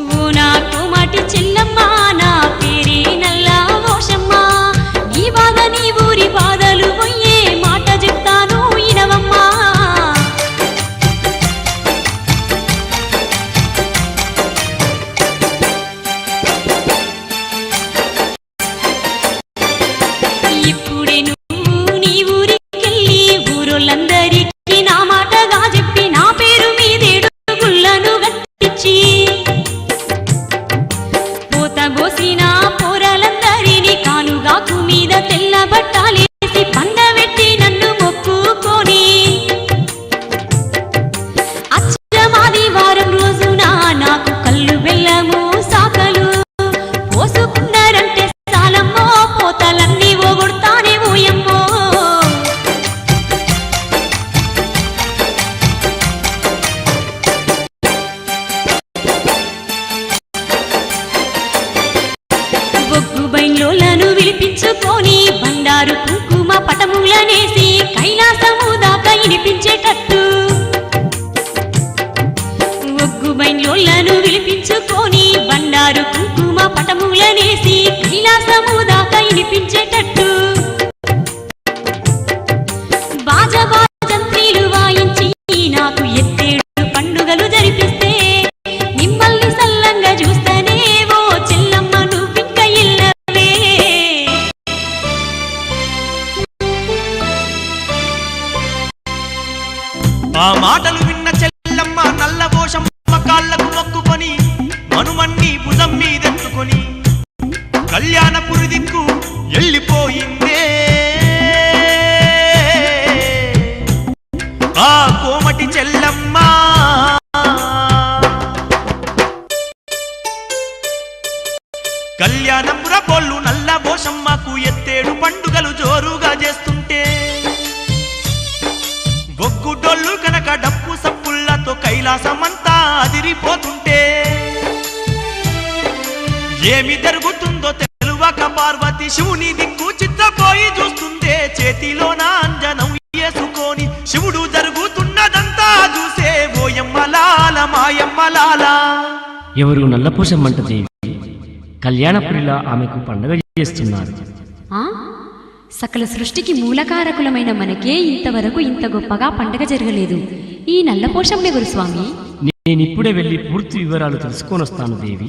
ఓ తెచ్చుకొని బండారు కుంకుమ పటములనేసి కైలాసము దాకా ఇనిపించేటట్టు. ఒగ్గు బైన్లోలను విలిపించుకొని బండారు కుంకుమ పటములనేసి మాటలు విన్న చెల్లమ్మ నల్ల పోషమ్మ కాళ్ళకు మొక్కుకొని మనుమన్ని భుజం మీదెత్తుకొని కళ్యాణపురి దిక్కు వెళ్ళిపోయిందే ఆ కైలాసమంతా అదిరిపోతుంటే ఏమి జరుగుతుందో తెలువక పార్వతి శివుని దిక్కు చిత్తపోయి చూస్తుందే చేతిలోన అంజనం వేసుకొని శివుడు జరుగుతున్నదంతా చూసే ఓయమ్మలాల మాయమ్మలాల. ఎవరు నల్లపూసమ్మంట దేవి కళ్యాణపురిలా ఆమెకు పండగ చేస్తున్నారు. ఆ? సకల సృష్టికి మూలకారకులమైన మనకే ఇంతవరకు ఇంత గొప్పగా పండగ జరగలేదు. ఈ నల్లపోషమ్మే గురుస్వామి నేనిప్పుడే వెళ్ళి పూర్తి వివరాలు తెలుసుకొనొస్తాను దేవి.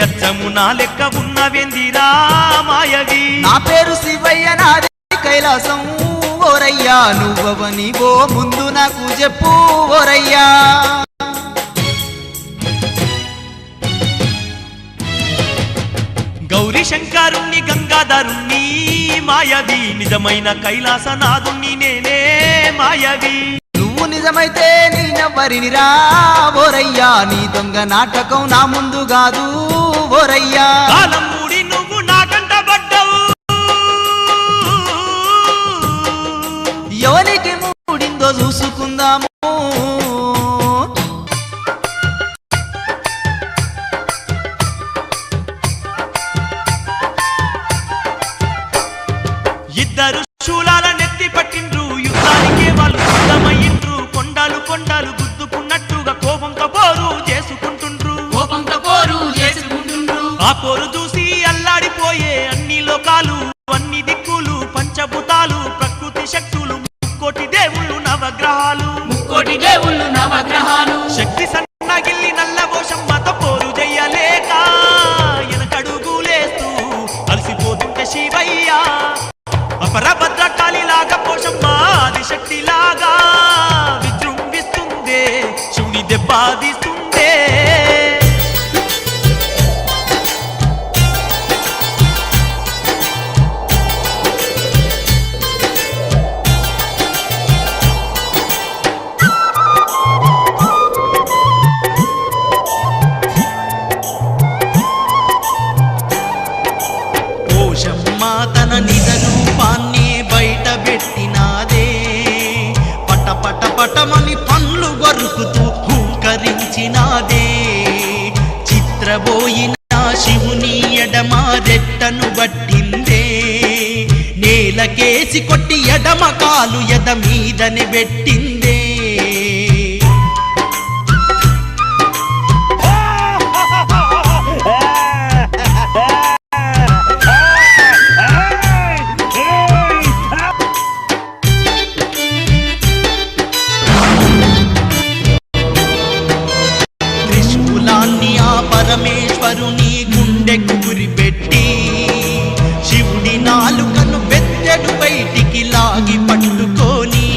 అచ్చము నా లెక్క ఉన్నవెందిరా మాయవి? నా పేరు శివయ్య నాది కైలాసం. ఓరయ్యా నువ్వవని ఓ ముందు నాకు చెప్పు ఓరయ్యా. గౌరీ శంకరుణ్ణి గంగాధరుణ్ణి మాయవి. నిజమైన కైలాసనాథుణ్ణి నేనే మాయవి. నువ్వు నిజమైతే నేనెవ్వరినిరా? ఓరయ్యా నీ దొంగ నాటకం నా ముందు కాదు. ఓరయ్యా. కాలం మూడి నువ్వు నాకంట పడ్డావు. ఎవరికి మూడిందో చూసుకుందాము. పటమని పండ్లు వరుకుతూ హూకరించినాదే. చిత్రబోయిన శివుని ఎడమ రెట్టను బట్టిందే నేలకేసి కొట్టి ఎడమ కాలు ఎద మీదని పెట్టింది. గుండెకు గురిపెట్టి శివుడి నాలుకను బెత్తెడు బయటికి లాగి పట్టుకొని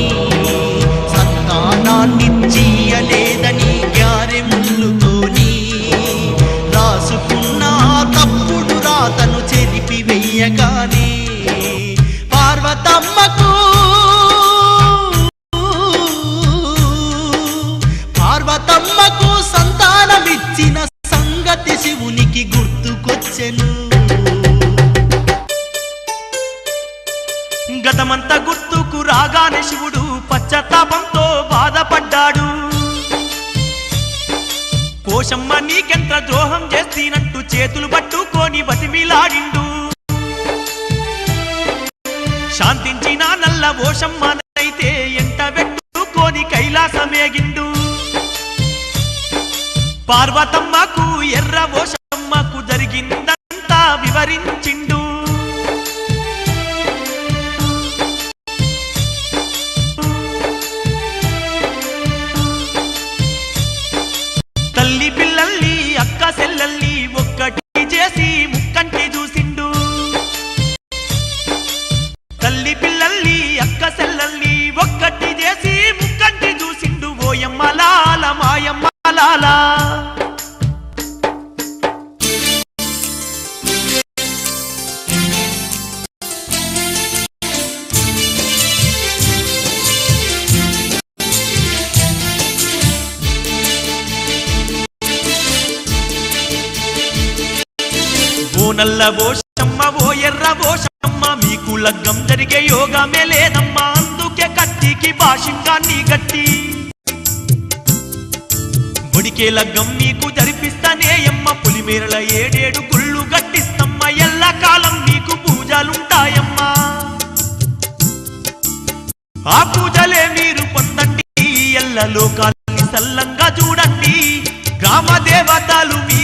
సంతానాన్నిచ్చీయలేదని గ్యారె ముళ్ళుతోని రాసుకున్న తప్పుడు రాతను చెరిపి వెయ్యగానే పార్వతమ్మ పోషమ్మ నీకెంత ద్రోహం చేస్తీనంటూ చేతులు పట్టుకొని బతిమిలాడిండు. శాంతించిన నల్ల ఓషమ్మనైతే ఎంట పెట్టుకొని కైలాసమేగిండు. పార్వతమ్మకు ఎర్ర ఓషమ్మకు జరిగిందంతా వివరించిండు. నల్లవో ఓ మీకు లగ్గం జరిగే యోగమే లేదమ్మా. అందుకే కత్తికి భాషింగాన్ని గట్టి ఒడికే లగ్గం నీకు జరిపిస్తానే అమ్మ పులిమేరల ఏడేడు గుళ్ళు గట్టిస్తమ్మ. ఎల్ల కాలం నీకు పూజలుంటాయమ్మా. ఆ పూజలే మీరు పొందండి. ఎల్ల లోకాన్ని సల్లంగా చూడండి. గ్రామ దేవతలు మీ